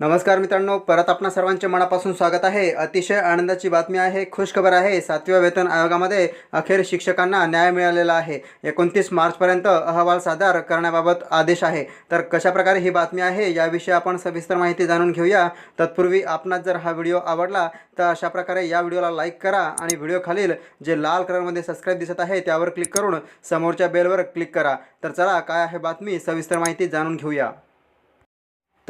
नमस्कार मित्रांनो परत आपणा सर्वांचे मनापासून स्वागत आहे. अतिशय आनंदाची बातमी आहे खुशखबर आहे. सातव्या वेतन आयोगामध्ये अखेर शिक्षकांना न्याय मिळालेला आहे. एकोणतीस मार्चपर्यंत अहवाल सादर करण्याबाबत आदेश आहे. तर कशाप्रकारे ही बातमी आहे याविषयी आपण सविस्तर माहिती जाणून घेऊया. तत्पूर्वी आपणास जर हा व्हिडिओ आवडला तर अशा प्रकारे या व्हिडिओला लाईक करा आणि व्हिडिओ खालील जे लाल कलरमध्ये सबस्क्राईब दिसत आहे त्यावर क्लिक करून समोरच्या बेलवर क्लिक करा. तर चला काय आहे बातमी? सविस्तर माहिती जाणून घेऊया.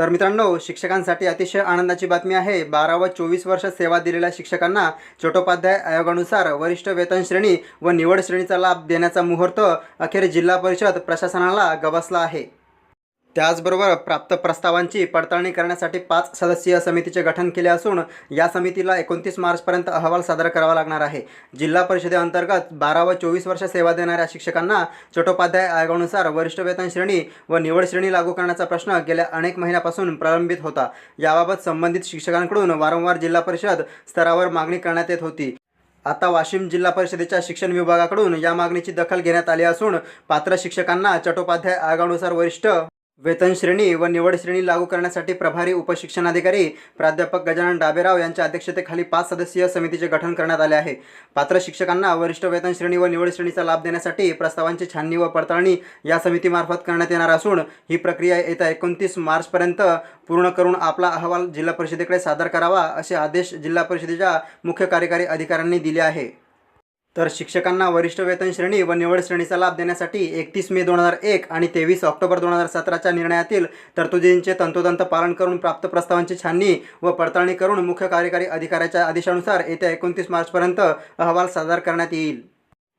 तर मित्रांनो शिक्षकांसाठी अतिशय आनंदाची बातमी आहे. बारा व चोवीस वर्ष सेवा दिलेल्या शिक्षकांना चट्टोपाध्याय आयोगानुसार वरिष्ठ वेतन श्रेणी व निवड श्रेणीचा लाभ देण्याचा मुहूर्त अखेर जिल्हा परिषद प्रशासनाला गवसला आहे. त्याचबरोबर प्राप्त प्रस्तावांची पडताळणी करण्यासाठी पाच सदस्यीय समितीचे गठन केले असून या समितीला एकोणतीस मार्चपर्यंत अहवाल सादर करावा लागणार आहे. जिल्हा परिषदेअंतर्गत बारा व चोवीस वर्ष सेवा देणाऱ्या शिक्षकांना चटोपाध्याय आयोगानुसार वरिष्ठ वेतन श्रेणी व निवड श्रेणी लागू करण्याचा प्रश्न गेल्या अनेक महिन्यापासून प्रलंबित होता. याबाबत संबंधित शिक्षकांकडून वारंवार जिल्हा परिषद स्तरावर मागणी करण्यात येत होती. आता वाशिम जिल्हा परिषदेच्या शिक्षण विभागाकडून या मागणीची दखल घेण्यात आली असून पात्र शिक्षकांना चटोपाध्याय आयोगानुसार वरिष्ठ वेतन श्रेणी व निवड श्रेणी लागू करण्यासाठी प्रभारी उपशिक्षणाधिकारी प्राध्यापक गजानन डाबेराव यांच्या अध्यक्षतेखाली पाच सदस्यीय समितीचे गठन करण्यात आले आहे. पात्र शिक्षकांना वरिष्ठ वेतन श्रेणी व निवड श्रेणीचा लाभ देण्यासाठी प्रस्तावांची छाननी व पडताळणी या समितीमार्फत करण्यात येणार असून ही प्रक्रिया येत्या एकोणतीस मार्चपर्यंत पूर्ण करून आपला अहवाल जिल्हा परिषदेकडे सादर करावा असे आदेश जिल्हा परिषदेच्या मुख्य कार्यकारी अधिकाऱ्यांनी दिले आहे. तर शिक्षकांना वरिष्ठ वेतन श्रेणी व निवड श्रेणीचा लाभ देण्यासाठी एकतीस मे दोन हजार एक आणि तेवीस ऑक्टोबर दोन हजार सतराच्या निर्णयातील तरतुदींचे तंतोतंत पालन करून प्राप्त प्रस्तावांची छाननी व पडताळणी करून मुख्य कार्यकारी अधिकाऱ्याच्या आदेशानुसार येत्या एकोणतीस मार्चपर्यंत अहवाल सादर करण्यात येईल.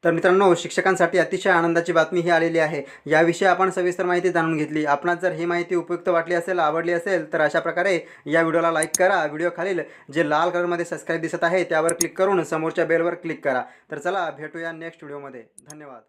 तर मित्रांनो शिक्षकांसाठी अतिशय आनंदाची बातमी ही आलेली आहे. याविषयी आपण सविस्तर माहिती जाणून घेतली. आपणास जर ही माहिती उपयुक्त वाटली असेल आवडली असेल तर अशा प्रकारे या व्हिडिओला लाईक करा. व्हिडिओ खालील जे लाल कलरमध्ये सबस्क्राईब दिसत आहे त्यावर क्लिक करून समोरच्या बेलवर क्लिक करा. तर चला भेटूया नेक्स्ट व्हिडिओमध्ये. धन्यवाद.